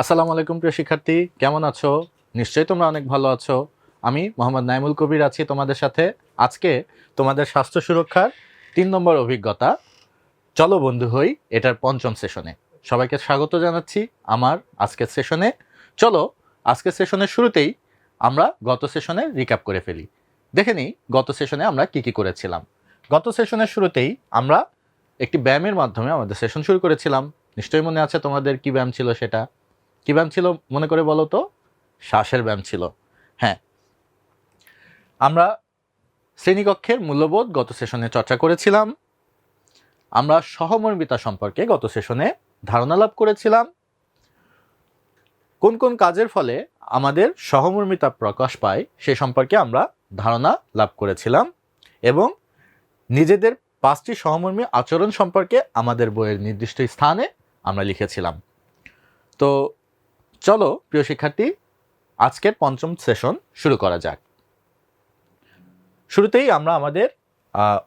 আসসালামু আলাইকুম প্রিয় শিক্ষার্থী, কেমন আছো? নিশ্চয়ই তোমরা অনেক ভালো আছো। আমি মোহাম্মদ নাইমুল কবির আছি তোমাদের সাথে। আজকে তোমাদের স্বাস্থ্য সুরক্ষার তিন নম্বর অভিজ্ঞতা। চলো বন্ধু হই এটার পঞ্চম সেশনে। সবাইকে স্বাগত জানাচ্ছি আমার আজকের সেশনে। চলো, আজকের সেশনের শুরুতেই আমরা গত সেশনে রিক্যাপ করে ফেলি। দেখে নিই গত সেশনে আমরা কি কি করেছিলাম। গত সেশনের শুরুতেই আমরা একটি ব্যায়ামের মাধ্যমে আমাদের সেশন শুরু করেছিলাম। নিশ্চয়ই মনে আছে তোমাদের কি ব্যায়াম ছিল সেটা? কি ব্যায়াম ছিল মনে করে বলো তো? শ্বাসের ব্যায়াম ছিল। হ্যাঁ। আমরা শ্রেণীকক্ষের মূল্যবোধ গত সেশনে চর্চা করেছিলাম। আমরা সহমর্মিতা সম্পর্কে গত সেশনে ধারণা লাভ করেছিলাম। কোন কোন কাজের ফলে আমাদের সহমর্মিতা প্রকাশ পায় সে সম্পর্কে আমরা ধারণা লাভ করেছিলাম এবং নিজেদের পাঁচটি সহমর্মী আচরণ সম্পর্কে আমাদের বইয়ের নির্দিষ্ট স্থানে আমরা লিখেছিলাম। তো চলো, প্রিয় শিক্ষার্থী, আজকের পঞ্চম সেশন শুরু করা যাক। শুরুতেই আমরা আমাদের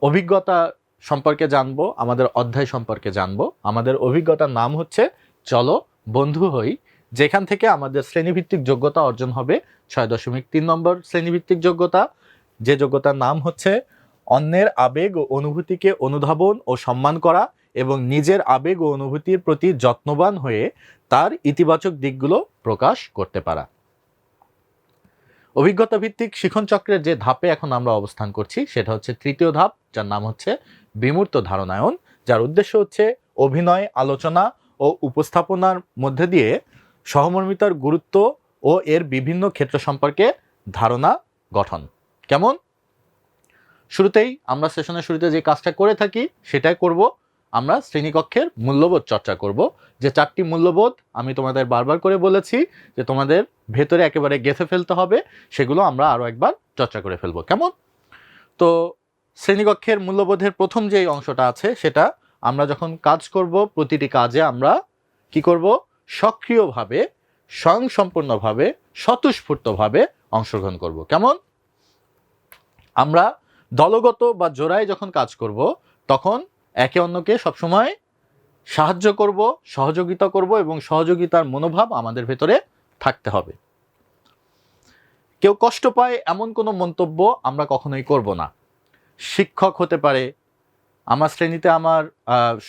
অভিজ্ঞতা সম্পর্কে জানব, আমাদের অধ্যায় সম্পর্কে জানব। আমাদের অভিজ্ঞতার নাম হচ্ছে, চলো বন্ধু হই, যেখান থেকে আমাদের শ্রেণীভিত্তিক যোগ্যতা অর্জন হবে। ছয় দশমিক তিন নম্বর শ্রেণীভিত্তিক যোগ্যতা, যে যোগ্যতার নাম হচ্ছে, অন্যের আবেগ ও অনুভূতিকে অনুধাবন ও সম্মান করা। এবং নিজের আবেগ ও অনুভূতির প্রতি যত্নবান হয়ে তার ইতিবাচক দিকগুলো প্রকাশ করতে পারা। অভিজ্ঞতা ভিত্তিক শিখন চক্রের যে ধাপে এখন আমরা অবস্থান করছি, সেটা হচ্ছে তৃতীয় ধাপ, যার নাম হচ্ছে বিমূর্ত ধারণায়ন, যার উদ্দেশ্য হচ্ছে অভিনয়, আলোচনা ও উপস্থাপনার মধ্যে দিয়ে সহমর্মিতার গুরুত্ব ও এর বিভিন্ন ক্ষেত্র সম্পর্কে ধারণা গঠন। কেমন? শুরুতেই আমরা সেশনের শুরুতে যে কাজটা করে থাকি, সেটাই করব। আমরা শ্রেণীকক্ষের মূল্যবোধ চর্চা করব। যে চারটি মূল্যবোধ আমি তোমাদের বারবার করে বলেছি যে তোমাদের ভেতরে একেবারে গেঁথে ফেলতে হবে, সেগুলো আমরা আরও একবার চর্চা করে ফেলব। কেমন? তো শ্রেণীকক্ষের মূল্যবোধের প্রথম যে অংশটা আছে, সেটা আমরা যখন কাজ করব, প্রতিটি কাজে আমরা কি করব? সক্রিয়ভাবে, স্বয়ংসম্পূর্ণভাবে, স্বতঃস্ফূর্তভাবে অংশগ্রহণ করব। কেমন? আমরা দলগত বা জোড়ায় যখন কাজ করব, তখন একে অন্যকে সবসময় সাহায্য করব, সহযোগিতা করব এবং সহযোগিতার মনোভাব আমাদের ভেতরে থাকতে হবে। কেউ কষ্ট পায় এমন কোনো মন্তব্য আমরা কখনোই করব না। শিক্ষক হতে পারে, আমার শ্রেণীতে আমার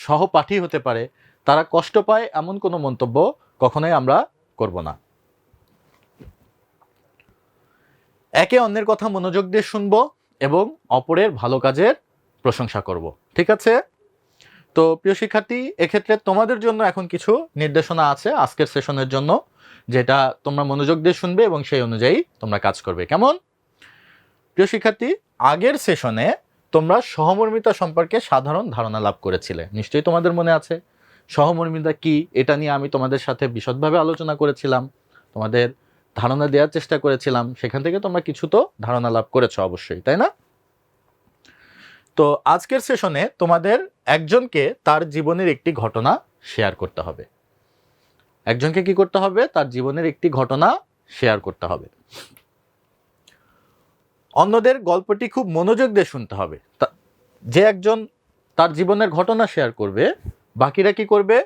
সহপাঠী হতে পারে, তারা কষ্ট পায় এমন কোনো মন্তব্য কখনোই আমরা করব না। একে অন্যের কথা মনোযোগ দিয়ে শুনব এবং অপরের ভালো কাজের প্রশংসা করব। ঠিক আছে? তো প্রিয় শিক্ষার্থী, এক্ষেত্রে তোমাদের জন্য এখন কিছু নির্দেশনা আছে আজকের সেশনের জন্য, যেটা তোমরা মনোযোগ দিয়ে শুনবে এবং সেই অনুযায়ী তোমরা কাজ করবে। কেমন? প্রিয় শিক্ষার্থী, আগের সেশনে তোমরা সহমর্মিতা সম্পর্কে সাধারণ ধারণা লাভ করেছিলে। নিশ্চয়ই তোমাদের মনে আছে। সহমর্মিতা কি, এটা নিয়ে আমি তোমাদের সাথে বিশদভাবে আলোচনা করেছিলাম, তোমাদের ধারণা দেওয়ার চেষ্টা করেছিলাম। সেখান থেকে তোমরা কিছু তো ধারণা লাভ করেছ অবশ্যই, তাই না? তো আজকের সেশনে তোমাদের একজনকে তার জীবনের একটি ঘটনা শেয়ার করতে হবে। একজনকে কি করতে হবে? তার জীবনের একটি ঘটনা শেয়ার করতে হবে। অন্যদের গল্পটি খুব মনোযোগ দিয়ে শুনতে হবে। যে একজন তার জীবনের ঘটনা শেয়ার করবে, বাকিরা কি করবে?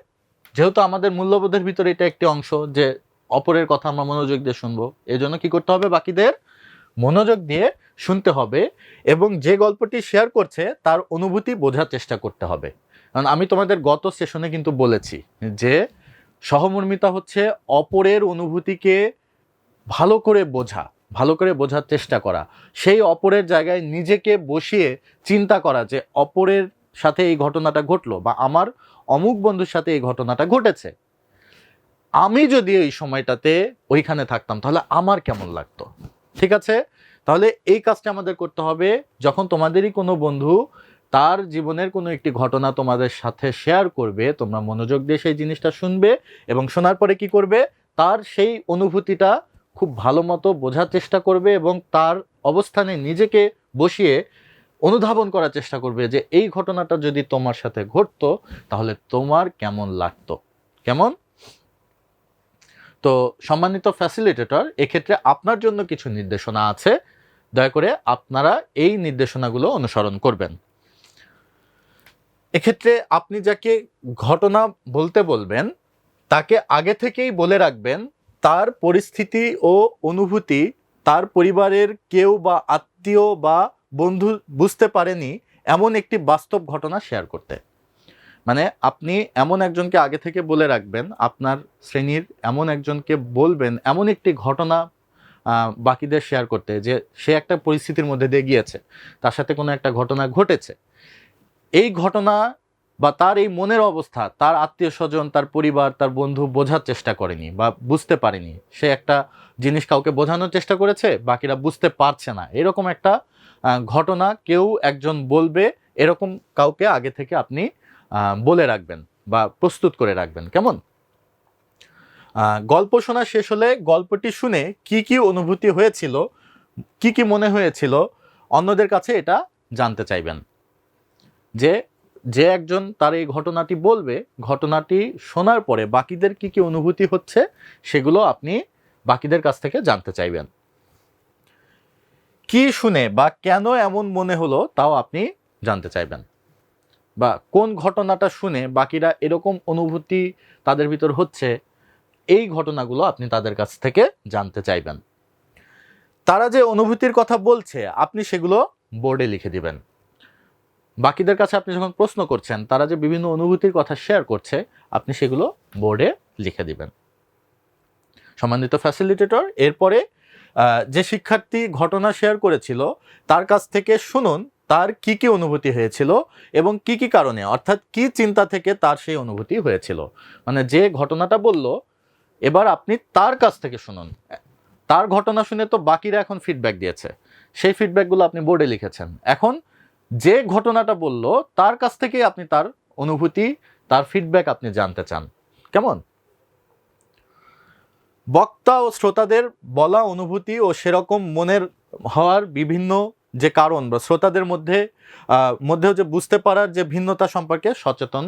যেহেতু আমাদের মূল্যবোধের ভিতরে এটা একটি অংশ যে অপরের কথা আমরা মনোযোগ দিয়ে শুনব, এজন্য কি করতে হবে বাকিদের? মনোযোগ দিয়ে শুনতে হবে এবং যে গল্পটি শেয়ার করছে তার অনুভূতি বোঝার চেষ্টা করতে হবে। কারণ আমি তোমাদের গত সেশনে কিন্তু বলেছি যে সহমর্মিতা হচ্ছে অপরের অনুভূতিকে ভালো করে বোঝা, ভালো করে বোঝার চেষ্টা করা। সেই অপরের জায়গায় নিজেকে বসিয়ে চিন্তা করা যে অপরের সাথে এই ঘটনাটা ঘটলো বা আমার অমুক বন্ধুর সাথে এই ঘটনাটা ঘটেছে। আমি যদি এই সময়টাতে ওইখানে থাকতাম তাহলে আমার কেমন লাগতো? ঠিক আছে? তাহলে এই কাজটা আমাদের করতে হবে। যখন তোমাদেরই কোনো বন্ধু তার জীবনের কোনো একটি ঘটনা তোমাদের সাথে শেয়ার করবে, তোমরা মনোযোগ দিয়ে সেই জিনিসটা শুনবে এবং শোনার পরে কি করবে? তার সেই অনুভূতিটা খুব ভালো মতো বোঝার চেষ্টা করবে এবং তার অবস্থানে নিজেকে বসিয়ে অনুধাবন করার চেষ্টা করবে যে, এই ঘটনাটা যদি তোমার সাথে ঘটতো, তাহলে তোমার কেমন লাগতো? কেমন? তো সম্মানিত ফ্যাসিলিটেটর এক্ষেত্রে আপনার জন্য কিছু নির্দেশনা আছে। দয়া করে আপনারা এই নির্দেশনাগুলো অনুসরণ করবেন। এক্ষেত্রে আপনি যাকে ঘটনা বলতে বলবেন, তাকে আগে থেকেই বলে রাখবেন, তার পরিস্থিতি ও অনুভূতি তার পরিবারের কেউ বা আত্মীয় বা বন্ধু বুঝতে পারেনি এমন একটি বাস্তব ঘটনা শেয়ার করতে। মানে আপনি এমন একজনকে আগে থেকে বলে রাখবেন, আপনার শ্রেণির এমন একজনকে বলবেন, এমন একটি ঘটনা বাকিদের শেয়ার করতে যে সে একটা পরিস্থিতির মধ্যে দিয়ে গিয়েছে, তার সাথে কোনো একটা ঘটনা ঘটেছে। এই ঘটনা বা তার এই মনের অবস্থা, তার আত্মীয় স্বজন, তার পরিবার, তার বন্ধু বোঝার চেষ্টা করেনি বা বুঝতে পারেনি। সে একটা জিনিস কাউকে বোঝানোর চেষ্টা করেছে, বাকিরা বুঝতে পারছে না। এরকম একটা ঘটনা কেউ একজন বলবে, এরকম কাউকে আগে থেকে আপনি বলে রাখবেন বা প্রস্তুত করে রাখবেন। কেমন? গল্প শোনা শেষ হলে গল্পটি শুনে কি কি অনুভূতি হয়েছিল, কি কি মনে হয়েছিল, অন্যদের কাছে এটা জানতে চাইবেন। যে যে একজন তার এই ঘটনাটি বলবে, ঘটনাটি শোনার পরে বাকিদের কি কি অনুভূতি হচ্ছে, সেগুলো আপনি বাকিদের কাছ থেকে জানতে চাইবেন। কি শুনে বা কেন এমন মনে হলো, তাও আপনি জানতে চাইবেন। বা কোন ঘটনাটা শুনে বাকিরা এরকম অনুভূতি তাদের ভিতর হচ্ছে, এই ঘটনাগুলো আপনি তাদের কাছ থেকে জানতে চাইবেন। তারা যে অনুভূতির কথা বলছে, আপনি সেগুলো বোর্ডে লিখে দিবেন। বাকিদের কাছে আপনি যখন প্রশ্ন করছেন, তারা যে বিভিন্ন অনুভূতির কথা শেয়ার করছে, আপনি সেগুলো বোর্ডে লিখে দিবেন। সম্মানিত ফ্যাসিলিটেটর এরপরে যে শিক্ষার্থী ঘটনা শেয়ার করেছিল, তার কাছ থেকে শুনুন তার কি কি অনুভূতি হয়েছিল এবং কি কি কারণে, অর্থাৎ কি চিন্তা থেকে তার সেই অনুভূতি হয়েছিল? মানে যে ঘটনাটা বলল, এবার আপনি তার কাছ থেকে শুনুন। তার ঘটনা শুনে তো বাকিরা এখন ফিডব্যাক দিয়েছে। সেই ফিডব্যাকগুলো আপনি বোর্ডে লিখেছেন। এখন যে ঘটনাটা বলল, তার কাছ থেকে আপনি তার অনুভূতি, তার ফিডব্যাক আপনি জানতে চান। কেমন? বক্তা ও শ্রোতাদের বলা অনুভূতি ও সেরকম মনের হওয়ার বিভিন্ন যে কারণ বা শ্রোতাদের মধ্যে মধ্যেও যে বুঝতে পারার যে ভিন্নতা সম্পর্কে সচেতন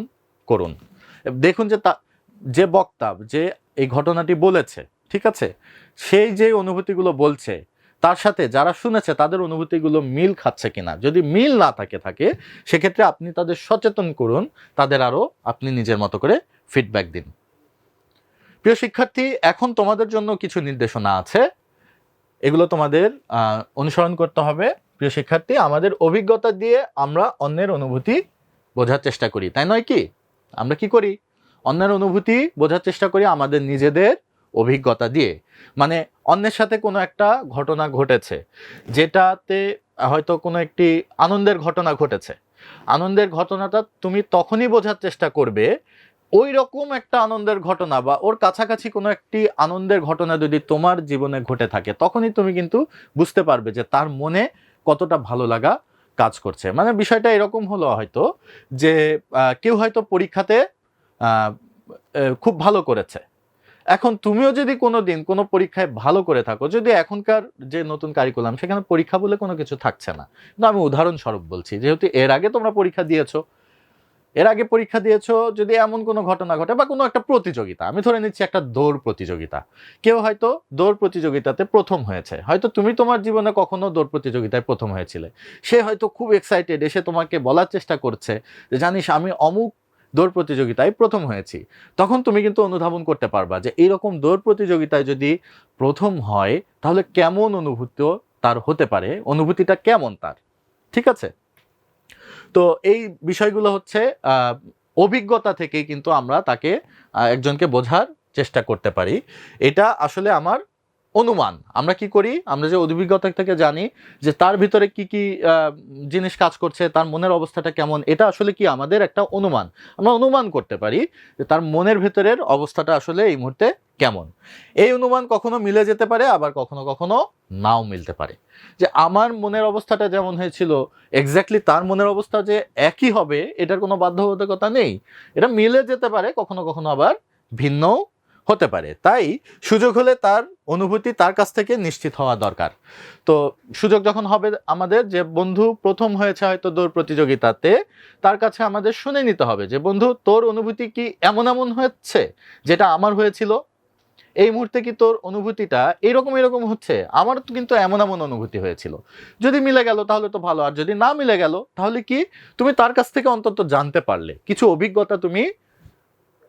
করুন। দেখুন যে তা, যে বক্তা যে এই ঘটনাটি বলেছে, ঠিক আছে? সেই যে অনুভূতিগুলো বলছে, তার সাথে যারা শুনেছে তাদের অনুভূতিগুলো মিল খাচ্ছে কিনা? যদি মিল না থাকে থাকে, সেক্ষেত্রে আপনি তাদের সচেতন করুন, তাদের আরও আপনি নিজের মতো করে ফিডব্যাক দিন। প্রিয় শিক্ষার্থী, এখন তোমাদের জন্য কিছু নির্দেশনা আছে। এগুলো তোমাদের অনুসরণ করতে হবে। প্রিয় শিক্ষার্থী, আমাদের অভিজ্ঞতা দিয়ে আমরা অন্যের অনুভূতি বোঝার চেষ্টা করি, তাই নয় কি? আমরা কি করি? অন্যের অনুভূতি বোঝার চেষ্টা করি আমাদের নিজেদের অভিজ্ঞতা দিয়ে। মানে অন্যের সাথে কোনো একটা ঘটনা ঘটেছে, যেটাতে হয়তো কোনো একটি আনন্দের ঘটনা ঘটেছে। আনন্দের ঘটনাটা তুমি তখনই বোঝার চেষ্টা করবে, ওই রকম একটা আনন্দের ঘটনা বা ওর কাছাকাছি কোনো একটি আনন্দের ঘটনা যদি তোমার জীবনে ঘটে থাকে, তখনই তুমি কিন্তু বুঝতে পারবে যে তার মনে কতটা ভালো লাগা কাজ করছে। মানে বিষয়টা এরকম হলো হয়তো যে কেউ হয়তো পরীক্ষাতে খুব ভালো করেছে। এখন তুমিও যদি কোনো দিন কোনো পরীক্ষায় ভালো করে থাকো, যদি এখনকার যে নতুন কারিকুলাম সেখানে পরীক্ষা বলে কোনো কিছু থাকছে না। কিন্তু আমি উদাহরণস্বরূপ বলছি, যেহেতু এর আগে তোমরা পরীক্ষা দিয়েছ এর আগে পরীক্ষা দিয়েছ, যদি এমন কোনো ঘটনা ঘটে বা কোনো একটা প্রতিযোগিতা, আমি ধরে নিচ্ছি একটা দৌড় প্রতিযোগিতা, কেউ হয়তো দৌড় প্রতিযোগিতাতে প্রথম হয়েছে, হয়তো তুমি তোমার জীবনে কখনো দৌড় প্রতিযোগিতায় প্রথম হয়েছিলে, সে হয়তো খুব এক্সাইটেড এসে তোমাকে বলার চেষ্টা করছে যে জানিস আমি অমুক দৌড় প্রতিযোগিতায় প্রথম হয়েছি, তখন তুমি কিন্তু অনুধাবন করতে পারবা যে এইরকম দৌড় প্রতিযোগিতায় যদি প্রথম হয়, তাহলে কেমন অনুভূত তার হতে পারে, অনুভূতিটা কেমন তার, ঠিক আছে? তো এই বিষয়গুলো হচ্ছে অভিজ্ঞতা থেকেই কিন্তু আমরা তাকে একজনকে বোঝার চেষ্টা করতে পারি। এটা আসলে আমার অনুমান। আমরা কি করি? আমরা যে অভিজ্ঞতা থেকে জানি যে তার ভিতরে কি কি জিনিস কাজ করছে, তার মনের অবস্থাটা কেমন, এটা আসলে কি আমাদের একটা অনুমান। আমরা অনুমান করতে পারি যে তার মনের ভেতরের অবস্থাটা আসলে এই মুহূর্তে কেমন। এই অনুমান কখনো মিলে যেতে পারে, আবার কখনো কখনো নাও মিলতে পারে। যে আমার মনের অবস্থাটা যেমন হয়েছিল এক্স্যাক্টলি তার মনের অবস্থা যে একই হবে, এটার কোনো বাধ্যবাধকতা নেই। এটা মিলে যেতে পারে, কখনো কখনো আবার ভিন্নও হতে পারে। তাই সুযোগ হলে তার অনুভূতি তার কাছ থেকে নিশ্চিত হওয়া দরকার। তো সুযোগ যখন হবে আমাদের যে বন্ধু প্রথম হয়েছে হয়তো দৌড় প্রতিযোগিতাতে, তার কাছে আমাদের শুনে নিতে হবে যে, বন্ধু, তোর অনুভূতি কি এমন এমন হচ্ছে যেটা আমার হয়েছিল? এই মুহূর্তে কি তোর অনুভূতিটা এরকম এরকম হচ্ছে? আমার তো কিন্তু এমন এমন অনুভূতি হয়েছিল। যদি মিলে গেল তাহলে তো ভালো, আর যদি না মিলে গেল তাহলে কি তুমি তার কাছ থেকে অন্তত জানতে পারলে। কিছু অভিজ্ঞতা তুমি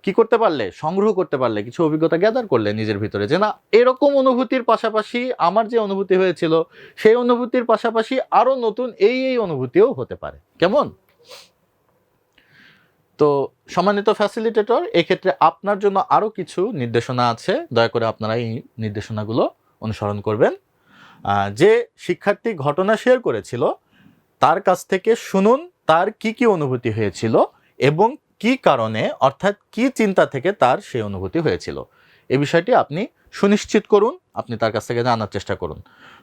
কি করতে পারলে? সংগ্রহ করতে পারলে, কিছু অভিজ্ঞতা গ্যাদার করলে নিজের ভিতরে যে না, এরকম অনুভূতির পাশাপাশি আমার যে অনুভূতি হয়েছিল, সেই অনুভূতির পাশাপাশি আরও নতুন এই এই অনুভূতিও হতে পারে। কেমন? তো সম্মানিত ফ্যাসিলিটেটর এক্ষেত্রে আপনার জন্য আরও কিছু নির্দেশনা আছে। দয়া করে আপনারা এই নির্দেশনাগুলো অনুসরণ করবেন। যে শিক্ষার্থী ঘটনা শেয়ার করেছিল, তার কাছ থেকে শুনুন, তার কি কি অনুভূতি হয়েছিল এবং কি কারণে, অর্থাৎ কি চিন্তা থেকে তার সেই অনুভূতি হয়েছিল? এ বিষয়টি আপনি সুনিশ্চিত করুন, আপনি তার কাছ থেকে জানার চেষ্টা করুন।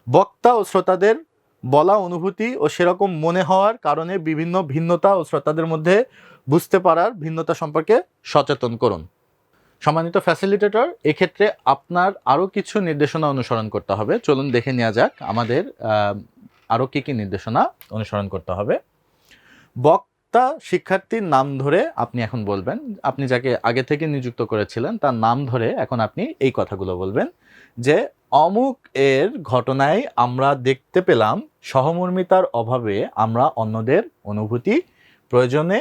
বক্তা ও শ্রোতাদের বলা অনুভূতি ও সেরকম মনে হওয়ার কারণে বিভিন্ন ভিন্নতা ও শ্রোতাদের মধ্যে বুঝতে পারার ভিন্নতা সম্পর্কে সচেতন করুন। সম্মানিত ফ্যাসিলিটেটর এক্ষেত্রে আপনার আরও কিছু নির্দেশনা অনুসরণ করতে হবে। চলুন দেখে নেওয়া যাক আমাদের আরও কী কী নির্দেশনা অনুসরণ করতে হবে। বক্তা শিক্ষার্থীর নাম ধরে আপনি এখন বলবেন। আপনি যাকে আগে থেকে নিযুক্ত করেছিলেন, তার নাম ধরে এখন আপনি এই কথাগুলো বলবেন যে, অমুক এর ঘটনায় আমরা দেখতে পেলাম সহমর্মিতার অভাবে আমরা অন্যদের অনুভূতি প্রয়োজনে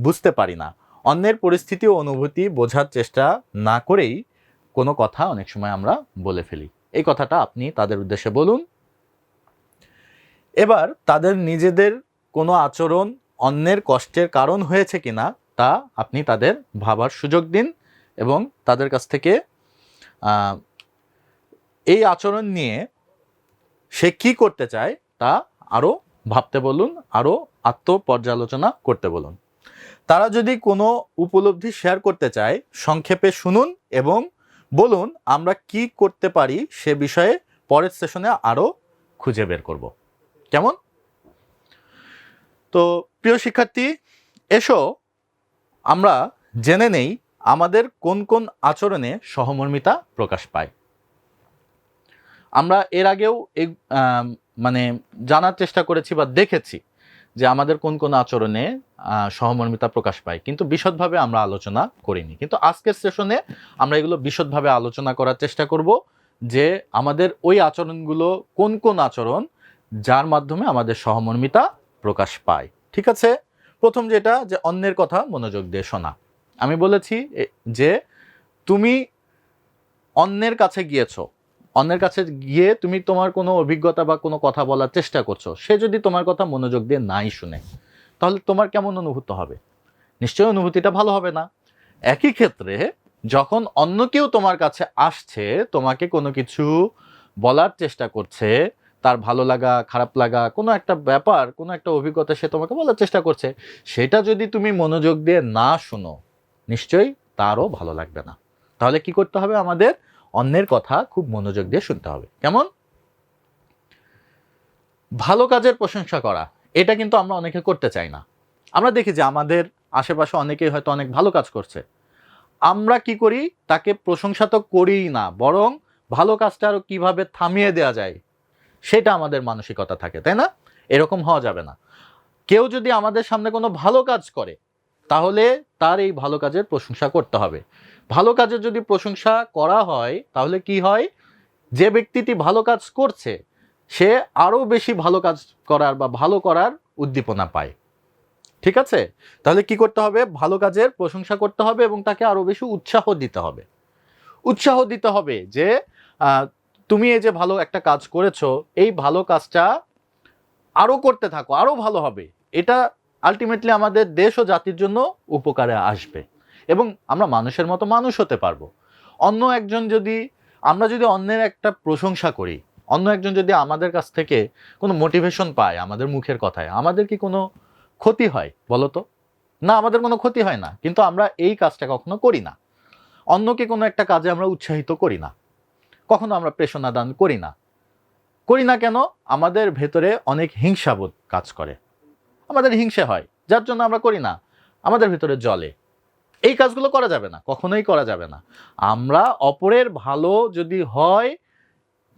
বুঝতে পারি না। অন্যের পরিস্থিতি ও অনুভূতি বোঝার চেষ্টা না করেই কোনো কথা অনেক সময় আমরা বলে ফেলি। এই কথাটা আপনি তাদের উদ্দেশ্যে বলুন। এবার তাদের নিজেদের কোনো আচরণ অন্যের কষ্টের কারণ হয়েছে কিনা, তা আপনি তাদের ভাবার সুযোগ দিন এবং তাদের কাছ থেকে এই আচরণ নিয়ে সে কি করতে চায় তা আরও ভাবতে বলুন, আরও আত্মপর্যালোচনা করতে বলুন। তারা যদি কোনো উপলব্ধি শেয়ার করতে চায়, সংক্ষেপে শুনুন এবং বলুন, আমরা কি করতে পারি সে বিষয়ে পরের সেশনে আরও খুঁজে বের করব। কেমন? তো প্রিয় শিক্ষার্থী, এসো আমরা জেনে নেই আমাদের কোন কোন আচরণে সহমর্মিতা প্রকাশ পায়। আমরা এর আগেও এই মানে জানার চেষ্টা করেছি বা দেখেছি যে আমাদের কোন কোন আচরণে সহমর্মিতা প্রকাশ পায়। কিন্তু বিশদভাবে আমরা আলোচনা করিনি। কিন্তু আজকের সেশনে আমরা এগুলো বিশদভাবে আলোচনা করার চেষ্টা করব যে আমাদের ওই আচরণগুলো কোন কোন আচরণ যার মাধ্যমে আমাদের সহমর্মিতা প্রকাশ পায়। ঠিক আছে? প্রথম যেটা, যে অন্যের কথা মনোযোগ দিয়ে শোনা। আমি বলেছি যে তুমি অন্যের কাছে গিয়েছো। অন্যের কাছে গিয়ে তুমি তোমার কোনো অভিজ্ঞতা বা কোনো কথা বলার চেষ্টা করছ। সে যদি তোমার কথা মনোযোগ দিয়ে নাই শুনে, তাহলে তোমার কেমন অনুভূত হবে? নিশ্চয়ই অনুভূতিটা ভালো হবে না। একই ক্ষেত্রে যখন অন্য কেউ তোমার কাছে আসছে, তোমাকে কোনো কিছু বলার চেষ্টা করছে তার ভালো লাগা, খারাপ লাগা, কোনো একটা ব্যাপার, কোনো একটা অভিজ্ঞতা সে তোমাকে বলার চেষ্টা করছে, সেটা যদি তুমি মনোযোগ দিয়ে না শোনো, নিশ্চয়ই তারও ভালো লাগবে না। তাহলে কি করতে হবে? আমাদের অন্যের কথা খুব মনোযোগ দিয়ে শুনতে হবে। কেমন? ভালো কাজের প্রশংসা করা, এটা কিন্তু আমরা অনেকে করতে চাই না। আমরা দেখি যে আমাদের আশেপাশে অনেকেই হয়তো অনেক ভালো কাজ করছে। আমরা কি করি? তাকে প্রশংসা তো করিই না, বরং ভালো কাজটা আরও কীভাবে থামিয়ে দেওয়া যায় সেটা আমাদের মানসিকতা থাকে, তাই না? এরকম হওয়া যাবে না। কেউ যদি আমাদের সামনে কোনো ভালো কাজ করে, তাহলে তার এই ভালো কাজের প্রশংসা করতে হবে। ভালো কাজের যদি প্রশংসা করা হয়, তাহলে কি হয়? যে ব্যক্তিটি ভালো কাজ করছে, সে আরও বেশি ভালো কাজ করার বা ভালো করার উদ্দীপনা পায়। ঠিক আছে? তাহলে কি করতে হবে? ভালো কাজের প্রশংসা করতে হবে এবং তাকে আরও বেশি উৎসাহ দিতে হবে। উৎসাহ দিতে হবে যে তুমি এই যে ভালো একটা কাজ করেছ, এই ভালো কাজটা আরও করতে থাকো আরও ভালো হবে। এটা আলটিমেটলি আমাদের দেশ ও জাতির জন্য উপকারে আসবে। এবং আমরা মানুষের মতো মানুষ হতে পারব। অন্য একজন যদি, আমরা যদি অন্যের একটা প্রশংসা করি, অন্য একজন যদি আমাদের কাছ থেকে কোনো মোটিভেশন পায় আমাদের মুখের কথায়, আমাদের কি কোনো ক্ষতি হয় বলো তো? না, আমাদের কোনো ক্ষতি হয় না, কিন্তু আমরা এই কাজটা কখনো করি না। অন্যকে কোনো একটা কাজে আমরা উৎসাহিত করি না। কখনো আমরা প্রেষণা দান করি না। করি না কেন? আমাদের ভেতরে অনেক হিংসাবোধ কাজ করে। আমাদের হিংসে হয়, যার জন্য আমরা করি না। আমাদের ভেতরে জলে এই কাজগুলো করা যাবে না, কখনোই করা যাবে না। আমরা অপরের ভালো যদি হয়,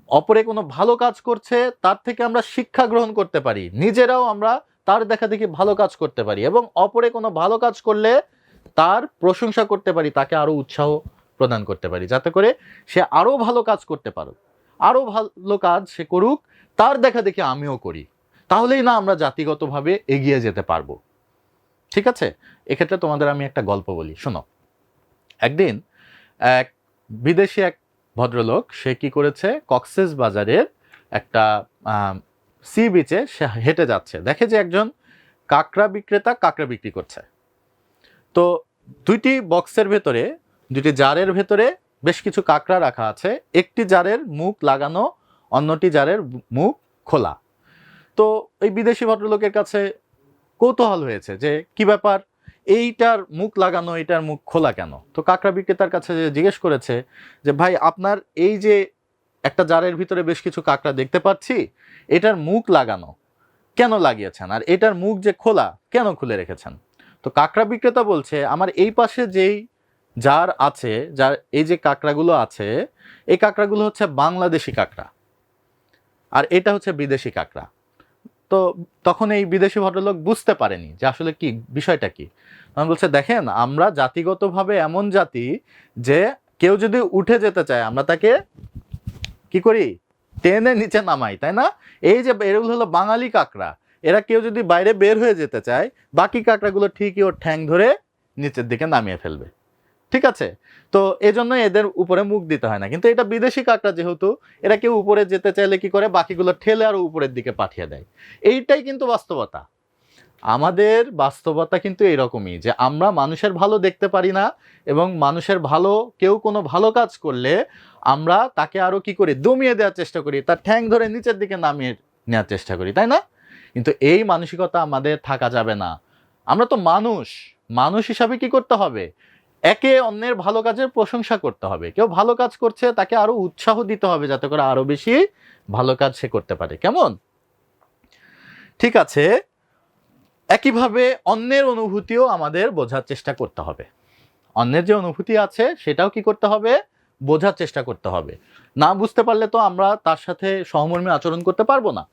অপরে কোনো ভালো কাজ করছে, তার থেকে আমরা শিক্ষা গ্রহণ করতে পারি। নিজেরাও আমরা তার দেখা দেখি ভালো কাজ করতে পারি এবং অপরে কোনো ভালো কাজ করলে তার প্রশংসা করতে পারি, তাকে আরও উৎসাহ প্রদান করতে পারি, যাতে করে সে আরও ভালো কাজ করতে পারুক। আরও ভালো কাজ সে করুক, তার দেখা দেখি আমিও করি। তাহলেই না আমরা জাতিগতভাবে এগিয়ে যেতে পারব। ঠিক আছে? এক্ষেত্রে তোমাদের আমি একটা গল্প বলি। শোনো। একদিন এক বিদেশি এক ভদ্রলোক, সে কি করেছে? কক্সেস বাজারের একটা সি বিচে সে হেঁটে যাচ্ছে। দেখে যে একজন কাঁকড়া বিক্রেতা কাঁকড়া বিক্রি করছে। তো দুইটি বক্সের ভেতরে দুটি জারের ভেতরে বেশ কিছু কাঁকড়া রাখা আছে। একটি জারের মুখ লাগানো, অন্যটি জারের মুখ খোলা। তো এই বিদেশি ভদ্রলোকের কাছে কৌতূহল হয়েছে যে, কি ব্যাপার? এইটার মুখ লাগানো, এইটার মুখ খোলা কেন? তো কাঁকড়া বিক্রেতার কাছে যে জিজ্ঞেস করেছে যে, ভাই, আপনার এই যে একটা জারের ভিতরে বেশ কিছু কাঁকড়া দেখতে পাচ্ছি, এটার মুখ লাগানো কেন লাগিয়েছেন? আর এটার মুখ যে খোলা কেন খুলে রেখেছেন? তো কাঁকড়া বিক্রেতা বলছে, আমার এই পাশে যেই জার আছে, যার এই যে কাঁকড়াগুলো আছে, এই কাঁকড়াগুলো হচ্ছে বাংলাদেশি কাঁকড়া। আর এটা হচ্ছে বিদেশি কাঁকড়া। তো তখন এই বিদেশি ভদ্রলোক বুঝতে পারেনি যে আসলে কি, বিষয়টা কি। তখন বলছে, দেখেন, আমরা জাতিগতভাবে এমন জাতি যে কেউ যদি উঠে যেতে চায়, আমরা তাকে কি করি? টেনে নিচে নামাই, তাই না? এই যে এগুলো হলো বাঙালি কাঁকড়া। এরা কেউ যদি বাইরে বের হয়ে যেতে চায়, বাকি কাঁকড়াগুলো ঠিকই ওর ঠ্যাং ধরে নিচের দিকে নামিয়ে ফেলবে। ঠিক আছে? তো এজন্য এদের উপরে মুখ দিতে হয় না। কিন্তু এটা বিদেশি কাঁকড়া যেহেতু, এরা কেউ উপরে যেতে চাইলে কি করে? বাকিগুলো ঠেলে আরও উপরের দিকে পাঠিয়ে দেয়। এইটাই কিন্তু বাস্তবতা। আমাদের বাস্তবতা কিন্তু এরকমই যে আমরা মানুষের ভালো দেখতে পারি না এবং মানুষের ভালো, কেউ কোনো ভালো কাজ করলে আমরা তাকে আরও কি করি? দমিয়ে দেওয়ার চেষ্টা করি, তার ঠ্যাং ধরে নিচের দিকে নামিয়ে নেওয়ার চেষ্টা করি, তাই না? কিন্তু এই মানসিকতা আমাদের থাকা যাবে না। আমরা তো মানুষ। মানুষ হিসাবে কি করতে হবে? একে অন্যের ভালো কাজের প্রশংসা করতে হবে। কেউ ভালো কাজ করছে, তাকে আরও উৎসাহ দিতে হবে যাতে করে আরও বেশি ভালো কাজ সে করতে পারে। কেমন? ঠিক আছে। একইভাবে অন্যের অনুভূতিও আমাদের বোঝার চেষ্টা করতে হবে। অন্যের যে অনুভূতি আছে, সেটাও কি করতে হবে? বোঝার চেষ্টা করতে হবে। না বুঝতে পারলে তো আমরা তার সাথে সহমর্মী আচরণ করতে পারব না।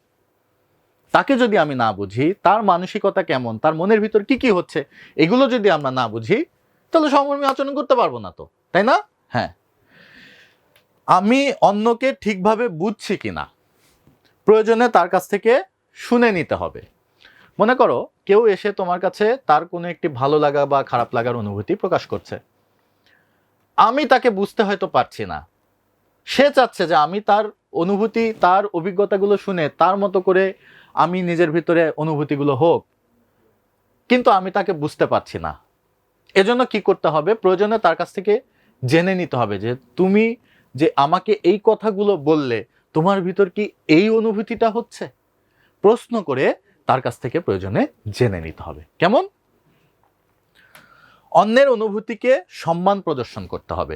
তাকে যদি আমি না বুঝি, তার মানসিকতা কেমন, তার মনের ভিতর কি কি হচ্ছে, এগুলো যদি আমরা না বুঝি তাহলে সহমর্মী আচরণ করতে পারব না তো, তাই না? হ্যাঁ। আমি অন্যকে ঠিকভাবে বুঝছি কিনা, প্রয়োজনে তার কাছ থেকে শুনে নিতে হবে। মনে করো, কেউ এসে তোমার কাছে তার কোনো একটি ভালো লাগা বা খারাপ লাগার অনুভূতি প্রকাশ করছে। আমি তাকে বুঝতে হয়তো পারছি না। সে চাচ্ছে যে আমি তার অনুভূতি, তার অভিজ্ঞতাগুলো শুনে তার মতো করে আমি নিজের ভিতরে অনুভূতিগুলো হোক, কিন্তু আমি তাকে বুঝতে পারছি না। এজন্য কি করতে হবে? প্রয়োজনে তার কাছ থেকে জেনে নিতে হবে যে তুমি যে আমাকে এই কথাগুলো বললে, তোমার ভিতর কি এই অনুভূতিটা হচ্ছে? প্রশ্ন করে তার কাছ থেকে প্রয়োজনে জেনে নিতে হবে। কেমন? অন্যের অনুভূতিকে সম্মান প্রদর্শন করতে হবে।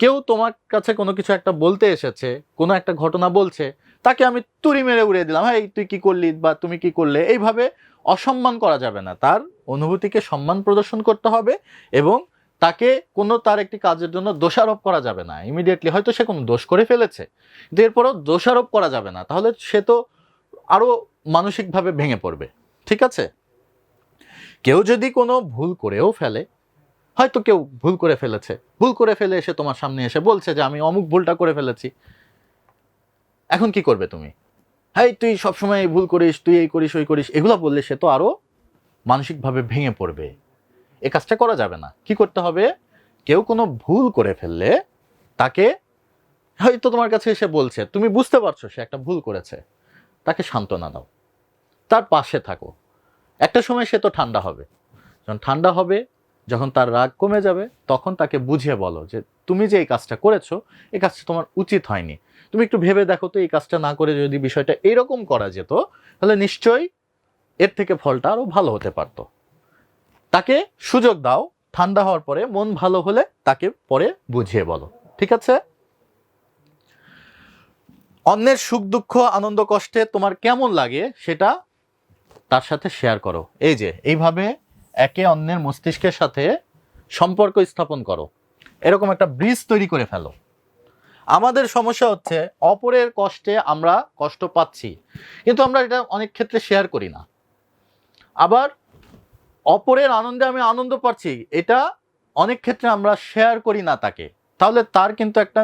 কেউ তোমার কাছে কোনো কিছু একটা বলতে এসেছে, কোনো একটা ঘটনা বলছে, তাকে আমি তুড়ি মেরে উড়িয়ে দিলাম হ্যাঁ তুই কি করলি বা তুমি কি করলে? এইভাবে অসম্মান করা যাবে না। তার অনুভূতিকে সম্মান প্রদর্শন করতে হবে এবং তাকে কোনো তার একটি কাজের জন্য দোষারোপ করা যাবে না। ইমিডিয়েটলি হয়তো সে কোনো দোষ করে ফেলেছে, কিন্তু এরপরও দোষারোপ করা যাবে না। তাহলে সে তো আরও মানসিকভাবে ভেঙে পড়বে। ঠিক আছে? কেউ যদি কোনো ভুল করেও ফেলে, হয়তো কেউ ভুল করে ফেলেছে। ভুল করে ফেলে এসে তোমার সামনে এসে বলছে যে, আমি অমুক ভুলটা করে ফেলেছি। এখন কি করবে তুমি? হ্যাঁ তুই সবসময় ভুল করিস, তুই এই করিস, ওই করিস, এগুলো বললে সে তো আরও মানসিকভাবে ভেঙে পড়বে। এ কাজটা করা যাবে না। কি করতে হবে? কেউ কোনো ভুল করে ফেললে তাকে, হয়তো তোমার কাছে এসে বলছে, তুমি বুঝতে পারছ সে একটা ভুল করেছে। তাকে সান্ত্বনা দাও। তার পাশে থাকো। একটা সময় সে তো ঠান্ডা হবে। যখন ঠান্ডা হবে, যখন তার রাগ কমে যাবে, তখন তাকে বুঝিয়ে বলো যে, তুমি যে এই কাজটা করেছ এই কাজটা তোমার উচিত হয়নি। তুমি একটু ভেবে দেখো তো এই কাজটা না করে যদি বিষয়টা এরকম করা যেত, তাহলে নিশ্চয়ই এর থেকে ফলটা আরও ভালো হতে পারত। তাকে সুযোগ দাও, ঠান্ডা হওয়ার পরে মন ভালো হলে তাকে পরে বুঝিয়ে বলো, ঠিক আছে? অন্যের সুখ, দুঃখ, আনন্দ, কষ্টে তোমার কেমন লাগে সেটা তার সাথে শেয়ার করো। এই যে, এইভাবে একে অন্যের মস্তিষ্কের সাথে সম্পর্ক স্থাপন করো। এরকম একটা ব্রিজ তৈরি করে ফেলো। আমাদের সমস্যা হচ্ছে অপরের কষ্টে আমরা কষ্ট পাচ্ছি, কিন্তু আমরা এটা অনেক ক্ষেত্রে শেয়ার করি না। আবার অপরের আনন্দে আমি আনন্দ পাচ্ছি, এটা অনেক ক্ষেত্রে আমরা শেয়ার করি না তাকে। তাহলে তার কিন্তু একটা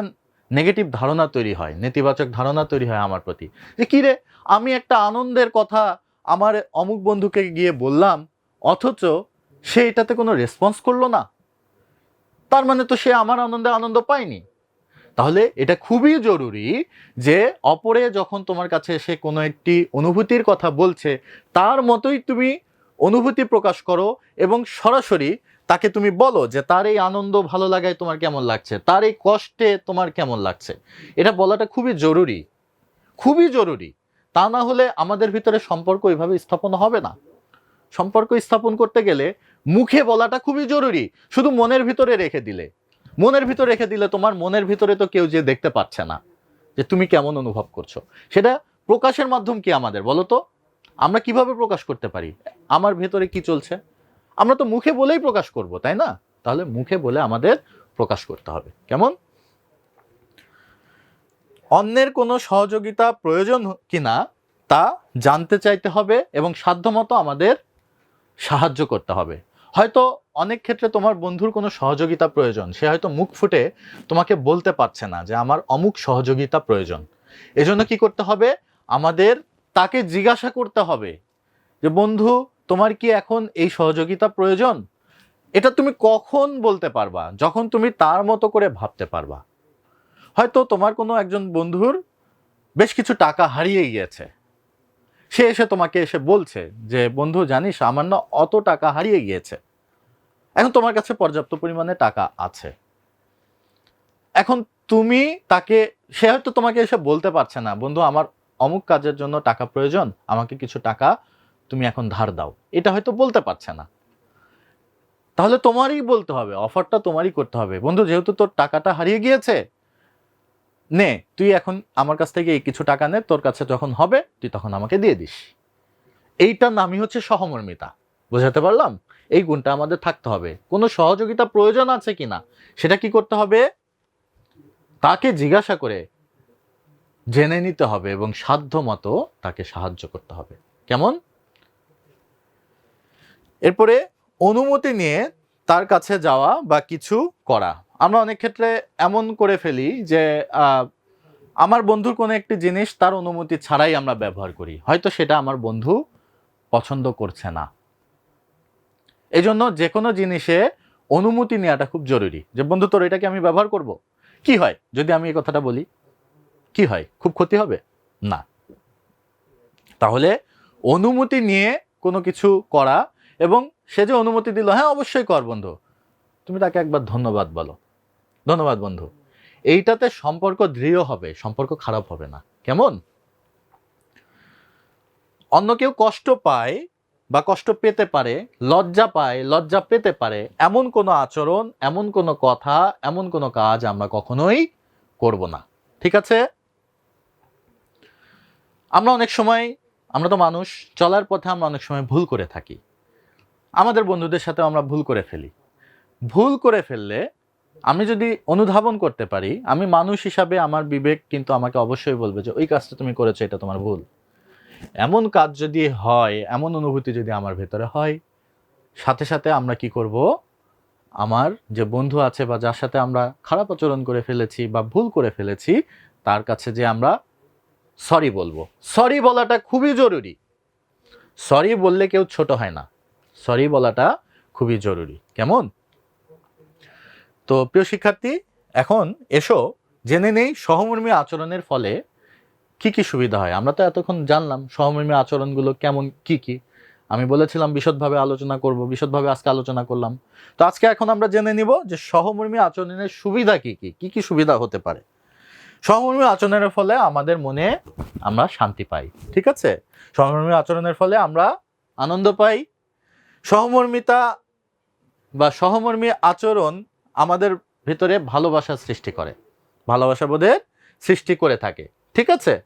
নেগেটিভ ধারণা তৈরি হয়, নেতিবাচক ধারণা তৈরি হয় আমার প্রতি। যে কী রে, আমি একটা আনন্দের কথা আমার অমুক বন্ধুকে গিয়ে বললাম, অথচ সে এটাতে কোনো রেসপন্স করল না। তার মানে তো সে আমার আনন্দে আনন্দ পায়নি। তাহলে এটা খুবই জরুরি যে অপরে যখন তোমার কাছে এসে কোনো একটি অনুভূতির কথা বলছে, তার মতোই তুমি অনুভূতি প্রকাশ করো এবং সরাসরি তাকে তুমি বলো যে তার এই আনন্দ ভালো লাগায় তোমার কেমন লাগছে, তার এই কষ্টে তোমার কেমন লাগছে। এটা বলাটা খুবই জরুরি খুবই জরুরি। তা না হলে আমাদের ভিতরে সম্পর্ক ওইভাবে স্থাপন হবে না। সম্পর্ক স্থাপন করতে গেলে মুখে বলাটা খুবই জরুরি, শুধু মনের ভিতরে রেখে দিলে। মনের ভিতরে রেখে দিলে তোমার মনের ভিতরে তো কেউ যে দেখতে পাচ্ছে না যে তুমি কেমন অনুভব করছ। সেটা প্রকাশের মাধ্যম কি আমাদের, বলো তো? আমরা কীভাবে প্রকাশ করতে পারি? আমার ভেতরে কি চলছে? আমরা তো মুখে বলেই প্রকাশ করব, তাই না? তাহলে মুখে বলে আমাদের প্রকাশ করতে হবে। কেমন? অন্যের কোনো সহযোগিতা প্রয়োজন কিনা তা জানতে চাইতে হবে এবং সাধ্যমতো আমাদের সাহায্য করতে হবে। হয়তো অনেক ক্ষেত্রে তোমার বন্ধুর কোনো সহযোগিতা প্রয়োজন। সে হয়তো মুখ ফুটে তোমাকে বলতে পারছে না যে আমার অমুক সহযোগিতা প্রয়োজন। এজন্য কি করতে হবে? আমাদের তাকে জিজ্ঞাসা করতে হবে যে, বন্ধু, তোমার কি এখন এই সহযোগিতা প্রয়োজন? এটা তুমি কখন বলতে পারবা? যখন তুমি তার মতো করে ভাবতে পারবা। হয়তো তোমার কোনো একজন বন্ধুর বেশ কিছু টাকা হারিয়ে গিয়েছে। সে এসে তোমাকে এসে বলছে যে, বন্ধু, জানিস আমার না অত টাকা হারিয়ে গিয়েছে। এখন তোমার কাছে পর্যাপ্ত পরিমাণে টাকা আছে। এখন তুমি তাকে, সে হয়তো তোমাকে এসে বলতে পারছে না, বন্ধু, আমার অমুক কাজের জন্য টাকা প্রয়োজন, আমাকে কিছু টাকা তুমি এখন ধার দাও। এটা হয়তো বলতে পারছে না। তাহলে তোমারই বলতে হবে, অফারটা তোমারই করতে হবে। বন্ধু, যেহেতু তোর টাকাটা হারিয়ে গিয়েছে, নে, তুই এখন আমার কাছ থেকে এই কিছু টাকা নে, তোর কাছে যখন হবে, তুই তখন আমাকে দিয়ে দিস। এইটার নামই হচ্ছে সহমর্মিতা। বোঝাতে পারলাম? এই গুণটা আমাদের থাকতে হবে। কোনো সহযোগিতা প্রয়োজন আছে কিনা সেটা কি করতে হবে? তাকে জিজ্ঞাসা করে জেনে নিতে হবে এবং সাধ্য মতো তাকে সাহায্য করতে হবে। কেমন? এরপরে অনুমতি নিয়ে তার কাছে যাওয়া বা কিছু করা। আমরা অনেক ক্ষেত্রে এমন করে ফেলি যে আমার বন্ধুর কোনো একটি জিনিস তার অনুমতি ছাড়াই আমরা ব্যবহার করি। হয়তো সেটা আমার বন্ধু পছন্দ করছে না। এই জন্য যে কোনো জিনিসে অনুমতি নেওয়াটা খুব জরুরি। যে, বন্ধু, তোর এটাকে আমি ব্যবহার করব? কি হয়? যদি আমি এই কথাটা বলি, কি হয়? খুব ক্ষতি হবে? না। তাহলে অনুমতি নিয়ে কোনো কিছু করা এবং সে যে অনুমতি দিল হ্যাঁ অবশ্যই কর বন্ধু। তুমি তাকে একবার ধন্যবাদ বলো। ধন্যবাদ বন্ধু। এইটাতে সম্পর্ক দৃঢ় হবে, সম্পর্ক খারাপ হবে না। কেমন? অন্য কেউ কষ্ট পায় বা কষ্ট পেতে পারে, লজ্জা পায়, লজ্জা পেতে পারে, এমন কোনো আচরণ, এমন কোনো কথা, এমন কোনো কাজ আমরা কখনোই করব না। ঠিক আছে? আমরা অনেক সময়, আমরা তো মানুষ, চলার পথে আমরা অনেক সময় ভুল করে থাকি। আমাদের বন্ধুদের সাথে আমরা ভুল করে ফেলি। ভুল করে ফেললে আমি যদি অনুধাবন করতে পারি, আমি মানুষ হিসাবে আমার বিবেক কিন্তু আমাকে অবশ্যই বলবে যে, ওই কাজটা তুমি করেছ, এটা তোমার ভুল। এমন কাজ যদি হয়, এমন অনুভূতি যদি আমার ভেতরে হয়, সাথে সাথে আমরা কি করব? আমার যে বন্ধু আছে বা যার সাথে আমরা খারাপ আচরণ করে ফেলেছি বা ভুল করে ফেলেছি, তার কাছে যে আমরা সরি বলব। সরি বলাটা খুবই জরুরি। সরি বললে কেউ ছোট হয় না। সরি বলাটা খুবই জরুরি। কেমন? তো প্রিয় শিক্ষার্থী, এখন এসো, জেনে নেই সহমর্মী আচরণের ফলে কি কি সুবিধা হয়? আমরা তো এতক্ষণ জানলাম সহমর্মী আচরণগুলো কেমন, কি কি। আমি বলেছিলাম বিশদভাবে আলোচনা করব, বিশদভাবে আজকে আলোচনা করলাম। তো আজকে এখন আমরা জেনে নিব যে সহমর্মী আচরণের সুবিধা কি কি কি কি সুবিধা হতে পারে। সহমর্মী আচরণের ফলে আমাদের মনে আমরা শান্তি পাই, ঠিক আছে? সহমর্মী আচরণের ফলে আমরা আনন্দ পাই। সহমর্মিতা বা সহমর্মী আচরণ আমাদের ভিতরে ভালোবাসা সৃষ্টি করে। ভালোবাসা বোধের সৃষ্টি করে থাকে। ঠিক আছে?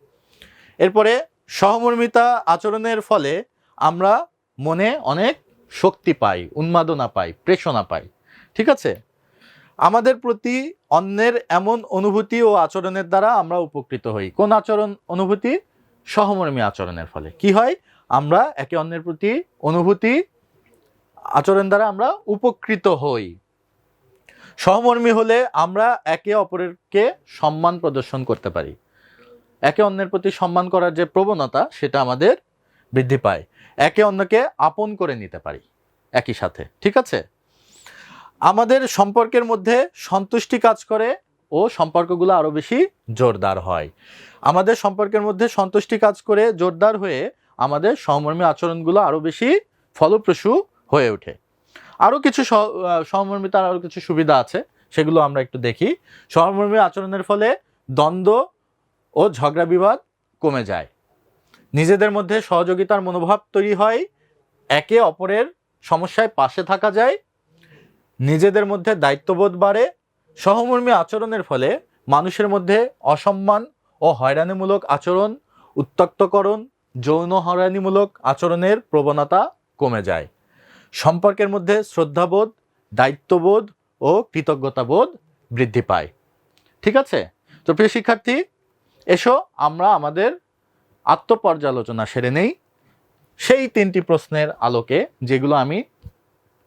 এরপরে সহমর্মিতা আচরণের ফলে আমরা মনে অনেক শক্তি পাই, উন্মাদনা পাই, প্রেষণা পাই। ঠিক আছে? আমাদের প্রতি অন্যের এমন অনুভূতি ও আচরণের দ্বারা আমরা উপকৃত হই। কোন আচরণ, অনুভূতি? সহমর্মী আচরণের ফলে। কি হয়? আমরা একে অন্যের প্রতি অনুভূতি, আচরণ দ্বারা আমরা উপকৃত হই। সহমর্মী হলে আমরা একে অপরকে সম্মান প্রদর্শন করতে পারি। একে অন্যের প্রতি সম্মান করার যে প্রবণতা, সেটা আমাদের বৃদ্ধি পায়। একে অন্যকে আপন করে নিতে পারি একই সাথে, ঠিক আছে? আমাদের সম্পর্কের মধ্যে সন্তুষ্টি কাজ করে ও সম্পর্কগুলো আরও বেশি জোরদার হয়। আমাদের সম্পর্কের মধ্যে সন্তুষ্টি কাজ করে জোরদার হয়ে আমাদের সহমর্মী আচরণগুলো আরও বেশি ফলপ্রসূ হয়ে ওঠে। আরও কিছু সহমর্মিতার আরও কিছু সুবিধা আছে, সেগুলো আমরা একটু দেখি। সহমর্মী আচরণের ফলে দ্বন্দ্ব ও ঝগড়া বিবাদ কমে যায়। নিজেদের মধ্যে সহযোগিতার মনোভাব তৈরি হয়, একে অপরের সমস্যায় পাশে থাকা যায়, নিজেদের মধ্যে দায়িত্ববোধ বাড়ে, সহমর্মী আচরণের ফলে মানুষের মধ্যে অসম্মান ও হয়রানিমূলক আচরণ উত্তক্তকরণ যৌন হয়রানিমূলক আচরণের প্রবণতা কমে যায়। সম্পর্কের মধ্যে শ্রদ্ধাবোধ, দায়িত্ববোধ ও কৃতজ্ঞতাবোধ বৃদ্ধি পায়। ঠিক আছে? তো প্রিয় শিক্ষার্থী এসো, আমরা আমাদের আত্মপর্যালোচনা সেরে নেই। সেই তিনটি প্রশ্নের আলোকে, যেগুলো আমি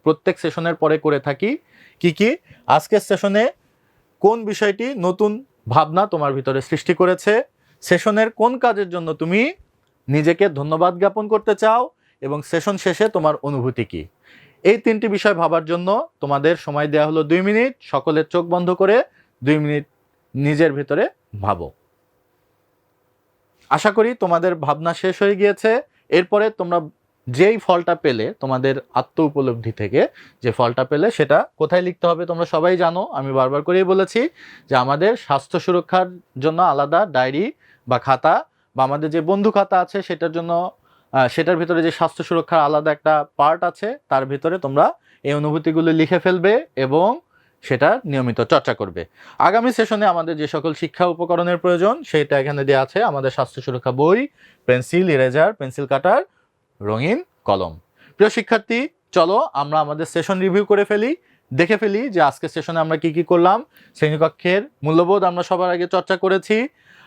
প্রত্যেক সেশনের পরে করে থাকি, কি কি? আজকের সেশনে কোন বিষয়টি নতুন ভাবনা তোমার ভিতরে সৃষ্টি করেছে? সেশনের কোন কাজের জন্য তুমি নিজেকে ধন্যবাদ জ্ঞাপন করতে চাও? এবং সেশন শেষে তোমার অনুভূতি কি? এই তিনটি বিষয় ভাবার জন্য তোমাদের সময় দেওয়া হলো দুই মিনিট। সকলের চোখ বন্ধ করে দুই মিনিট নিজের ভিতরে ভাবো। আশা করি তোমাদের ভাবনা শেষ হয়ে গিয়েছে। এরপরে তোমরা যেই ফলটা পেলে তোমাদের আত্ম উপলব্ধি থেকে, যে ফলটা পেলে সেটা কোথায় লিখতে হবে তোমরা সবাই জানো। আমি বারবার করেই বলেছি যে আমাদের স্বাস্থ্য সুরক্ষার জন্য আলাদা ডায়েরি বা খাতা বা আমাদের যে বন্ধু খাতা আছে সেটার জন্য সেটার ভিতরে যে স্বাস্থ্য সুরক্ষার আলাদা একটা পার্ট আছে, তার ভিতরে তোমরা এই অনুভূতিগুলো লিখে ফেলবে এবং সেটা নিয়মিত চর্চা করবে। আগামী সেশনে আমাদের যে সকল শিক্ষা উপকরণের প্রয়োজন সেটা এখানে দেওয়া আছে। আমাদের স্বাস্থ্য সুরক্ষা বই, পেন্সিল, ইরেজার, পেন্সিল কাটার রঙিন কলম। প্রিয় শিক্ষার্থী, চলো আমরা আমাদের সেশন রিভিউ করে ফেলি। দেখে ফেলি যে আজকের সেশনে আমরা কি কি করলাম। শ্রেণীকক্ষের মূল্যবোধ আমরা সবার আগে চর্চা করেছি।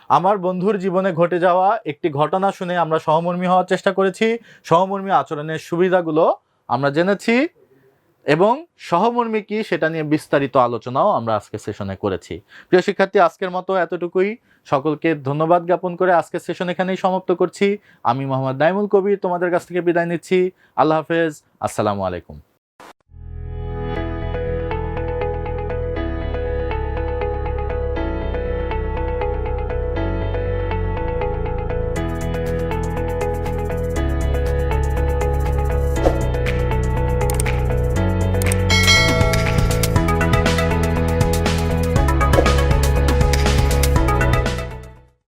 আমার বন্ধুর জীবনে ঘটে যাওয়া একটি ঘটনা শুনে আমরা সহমর্মী হওয়ার চেষ্টা করেছি। সহমর্মী আচরণের সুবিধাগুলো আমরা জেনেছি। এবং সহমর্মী কি সেটা নিয়ে বিস্তারিত আলোচনাও আমরা আজকে সেশনে করেছি। প্রিয় শিক্ষার্থী, আজকের মতো এতটুকুই। সকলকে ধন্যবাদ জ্ঞাপন করে আজকের সেশন এখানেই সমাপ্ত করছি। আমি মোহাম্মদ নাইমুল কবির তোমাদের কাছ থেকে বিদায় নিচ্ছি। আল্লাহ হাফেজ। আসসালামু আলাইকুম।